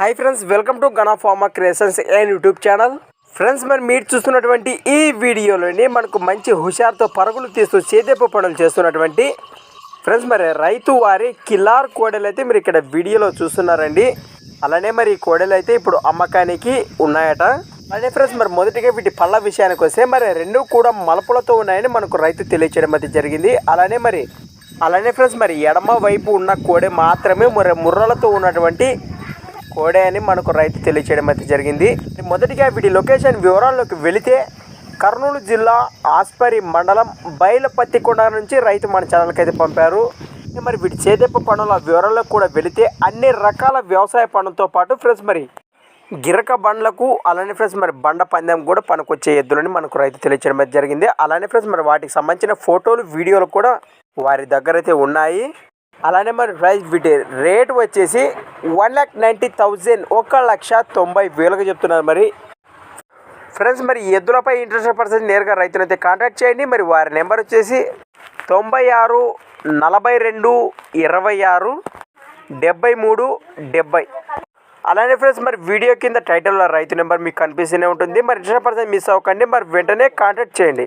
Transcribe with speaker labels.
Speaker 1: Hi friends welcome to Gana Pharma Creations and YouTube channel. Friends మరి మీరు చూస్తున్నటువంటి ఈ వీడియోలోని మనకు మంచి హుషారుతో పరుగులు తీస్తూ సేదెప్పు పనులు చేస్తున్నటువంటి ఫ్రెండ్స్ మరి రైతు వారి కిలార్ కోడలు అయితే మీరు ఇక్కడ వీడియోలో చూస్తున్నారండి. అలానే మరి ఈ కోడలు అయితే ఇప్పుడు అమ్మకానికి ఉన్నాయట. అలానే ఫ్రెండ్స్ మరి మొదటిగా వీటి పళ్ళ విషయానికి వస్తే మరి రెండు కూడా మలపులతో ఉన్నాయని మనకు రైతు తెలియచేయడం అయితే జరిగింది. అలానే మరి అలానే ఫ్రెండ్స్ మరి ఎడమ వైపు ఉన్న కోడె మాత్రమే మరి ముర్రలతో ఉన్నటువంటి కోడే అని మనకు రైతు తెలియచేయడం అయితే జరిగింది. మొదటిగా వీటి లొకేషన్ వివరాల్లోకి వెళితే కర్నూలు జిల్లా ఆస్పరి మండలం బయలుపత్తికొండ నుంచి రైతు మన ఛానల్కి అయితే పంపారు. మరి వీటి చేదెప్ప పనుల వివరాలకు కూడా వెళితే అన్ని రకాల వ్యవసాయ పనులతో పాటు ఫ్రెండ్స్ మరి గిరక బండ్లకు అలానే ఫ్రెండ్స్ మరి బండ పందెం కూడా పనికొచ్చే ఎద్దులని మనకు రైతు తెలియచేయడం అయితే జరిగింది. అలానే ఫ్రెండ్స్ మరి వాటికి సంబంధించిన ఫోటోలు వీడియోలు కూడా వారి దగ్గర అయితే ఉన్నాయి. అలానే మరి ప్రైస్ వీటి రేట్ వచ్చేసి వన్ ల్యాక్ నైంటీ థౌజండ్ ఒక లక్ష తొంభై వేలకు చెప్తున్నారు మరి. ఫ్రెండ్స్ మరి ఎద్దులపై ఇంట్రెస్ట్ పర్సెంట్ నేరుగా రైతునైతే కాంటాక్ట్ చేయండి. మరి వారి నెంబర్ వచ్చేసి తొంభై ఆరు నలభై రెండు ఇరవై ఆరు డెబ్బై మూడు డెబ్బై. అలానే ఫ్రెండ్స్ మరి వీడియో కింద టైటిల్లో రైతు నెంబర్ మీకు కనిపిస్తూనే ఉంటుంది. మరి ఇంట్రెస్ట్ పర్సెంట్ మిస్ అవ్వకండి. మరి వెంటనే కాంటాక్ట్ చేయండి.